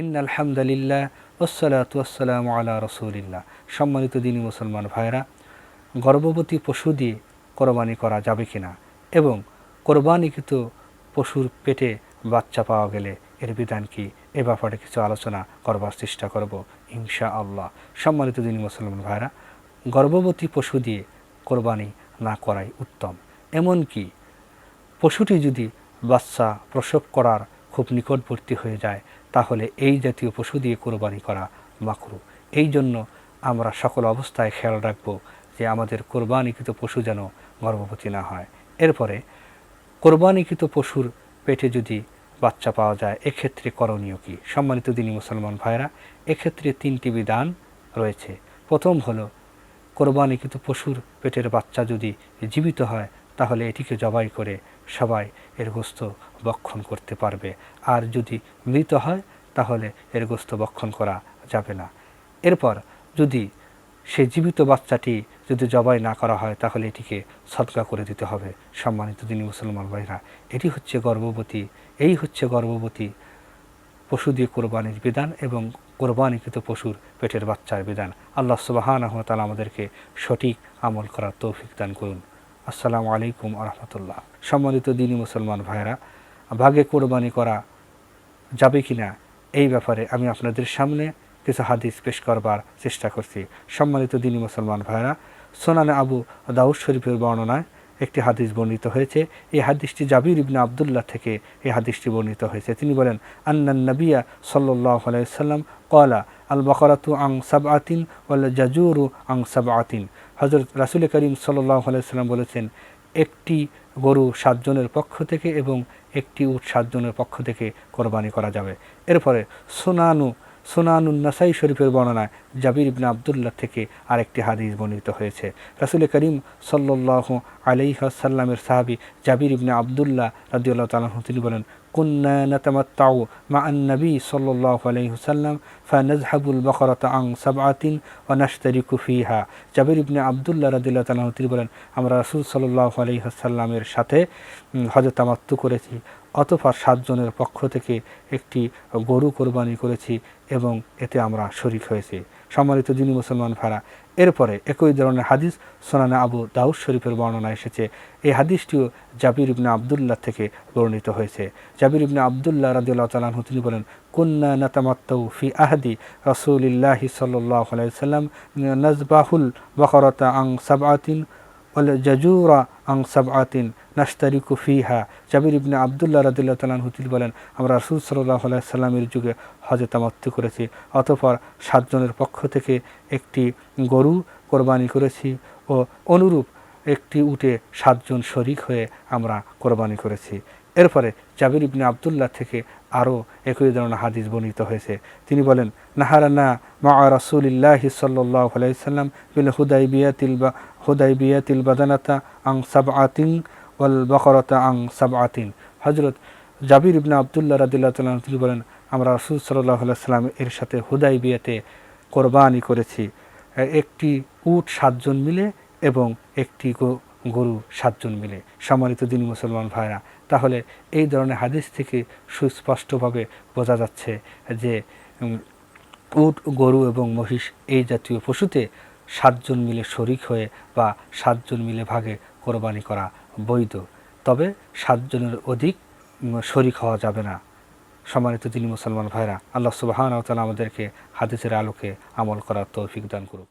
In আলহামদুলিল্লাহ ওসালাত ওসালাম আলা রসুলিল্লাহ। সম্মানিত দিনী মুসলমান ভাইরা গর্ভবতী পশু দিয়ে কোরবানি করা যাবে কিনা এবং কোরবানিকৃত পশুর পেটে বাচ্চা পাওয়া গেলে এর বিধান কি? এ ব্যাপারে কিছু আলোচনা করবার চেষ্টা করব ইনশা আল্লাহ সম্মানিত দিনী মুসলমান ভাইরা গর্ভবতী পশু দিয়ে কোরবানি না করাই উত্তম। এমনকি পশুটি যদি বাচ্চা প্রসব করার খুব নিকটবর্তী হয়ে যায় তাহলে এই জাতীয় পশু দিয়ে কোরবানি করা মাকরু। এই জন্য আমরা সকল অবস্থায় খেয়াল রাখব যে আমাদের কোরবানিকৃত পশু যেন গর্ভবতী না হয়। এরপরে কোরবানিকৃত পশুর পেটে যদি বাচ্চা পাওয়া যায়, এক্ষেত্রে করণীয় কী? সম্মানিত দিনী মুসলমান ভাইরা এক্ষেত্রে তিনটি বিধান রয়েছে। প্রথম হলো, কোরবানিকৃত পশুর পেটের বাচ্চা যদি জীবিত হয়, তাহলে এটিকে জবাই করে সবাই এর গোস্ত বক্ষণ করতে পারবে। আর যদি মৃত হয়, তাহলে এর গোস্ত বক্ষণ করা যাবে না। এরপর যদি সে জীবিত বাচ্চাটি যদি জবাই না করা হয়, তাহলে এটিকে সদকা করে দিতে হবে। সম্মানিত দিনী মুসলমান ভাইরা, এটি হচ্ছে গর্ভবতী, এই হচ্ছে গর্ভবতী পশু দিয়ে কোরবানির বিধান এবং কোরবানিকৃত পশুর পেটের বাচ্চার বিধান। আল্লাহ সুবাহান তালা আমাদেরকে সঠিক আমল করার তৌফিক দান করুন। আসসালামু আলাইকুম আরহামতুল্লাহ। সম্মানিত দিনই মুসলমান ভাইরা ভাগে কোরবানি করা যাবে কি না, এই ব্যাপারে আমি আপনাদের সামনে কিছু হাদিস পেশ করবার চেষ্টা করছি। সম্মানিত দিনী মুসলমান ভাইরা সোনানে আবু দাউদ শরীফের বর্ণনায় একটি হাদিস বর্ণিত হয়েছে। এই হাদিসটি জাবির ইবনে আবদুল্লাহ থেকে এই হাদিসটি বর্ণিত হয়েছে। তিনি বলেন আন্নান নবিয়া সাল্লাহ আলাইসাল্লাম কলা আল বকরাতু আং সাব আতিন ওয়াল জাজুরু আং সাব আতিন হজরত রাসুল করিম সাল্লাহ আলাইসাল্লাম বলেছেন, একটি গরু সাতজনের পক্ষ থেকে এবং একটি উট সাতজনের পক্ষ থেকে কোরবানি করা যাবে। এরপরে, সোনানু সোনানুন নাসাই শরীফের বর্ণনায় জাবির ইবনা আবদুল্লাহ থেকে আরেকটি হাদিস বর্ণিত হয়েছে। রাসুল করিম সাল্লাহ আলাইসাল্লামের সাহাবি জাবির ইবনে আবদুল্লাহ রাদিউল্লাহ তালাহ তিনি বলেন, কুন্না মা আন্নবী সাল্লাহ আলাইসাল্লাম ফানজহাবুল বকরত আং সাবআতিন ও নাশতারিকু ফিহা। জাবির ইবনে আবদুল্লাহ রাদিল্লাহ তালাহ তিনি বলেন, আমরা রাসুল সাল্লাহ আলাইসাল্লামের সাথে হজরত তামাত্তু করেছি। অতফার সাতজনের পক্ষ থেকে একটি গরু কোরবানি করেছি এবং এতে আমরা শরিক হয়েছি। সম্মানিত যিনি মুসলমান ভাড়া, এরপরে একই ধরনের হাদিস সোনানা আবু দাউদ শরীফের বর্ণনা এসেছে। এই হাদিসটিও জাবির ইবনে আবদুল্লাহ থেকে বর্ণিত হয়েছে। জাবির ইবনে আবদুল্লাহ রাদিউল্লাহ তালাহ তিনি বলেন, কুন্না নাতামাত্তাউ ফি আহাদি রসুলিল্লাহি সাল্লাহ আলাইসাল্লাম নজবাহুল বকরতা আং সাবাতিন ওল জাজুরা আং সাবাতিন নাস্তারিকু ফিহা। জাবির ইবনে আবদুল্লাহ রাদিল্লাহ তালাহু তিনি বলেন, আমরা রসুল সাল্লাহ সাল্লামের যুগে হজে তামাত্তু করেছি, অতপর সাতজনের পক্ষ থেকে একটি গরু কোরবানি করেছি ও অনুরূপ একটি উটে সাতজন শরিক হয়ে আমরা কোরবানি করেছি। এরপরে জাবির ইবনে আবদুল্লাহ থেকে আরও একই ধরনের হাদিস বর্ণিত হয়েছে। তিনি বলেন, নাহারানা মা রসুলিল্লাহ সাল্লাহ আলাইসাল্লাম বিল হুদাই বিয়াতিল তিলবা হুদাই বিয়াতিল বাদানাতা আং সাব আতিং ওয়াল বকরতা আং সাবআতিন। হজরত জাবির ইবনা আবদুল্লাহ রাদিল্লাহ তিনি বলেন, আমরা রসুল সাল্লাহ সাল্লাম এর সাথে হুদাই বিয়েতে কোরবানি করেছি। একটি উট সাতজন মিলে এবং একটি গরু সাতজন মিলে। সম্মানিত দিন মুসলমান ভাইরা, তাহলে এই ধরনের হাদিস থেকে সুস্পষ্টভাবে বোঝা যাচ্ছে যে উট, গরু এবং মহিষ এই জাতীয় পশুতে সাতজন মিলে শরিক হয়ে বা সাতজন মিলে ভাগে কোরবানি করা বৈধ। তবে সাতজনের অধিক শরিক হওয়া যাবে না। সম্মানিত তিনি মুসলমান ভাইরা, আল্লাহ সুবাহান আমাদেরকে হাদিসের আলোকে আমল করার তৌফিক দান করুক।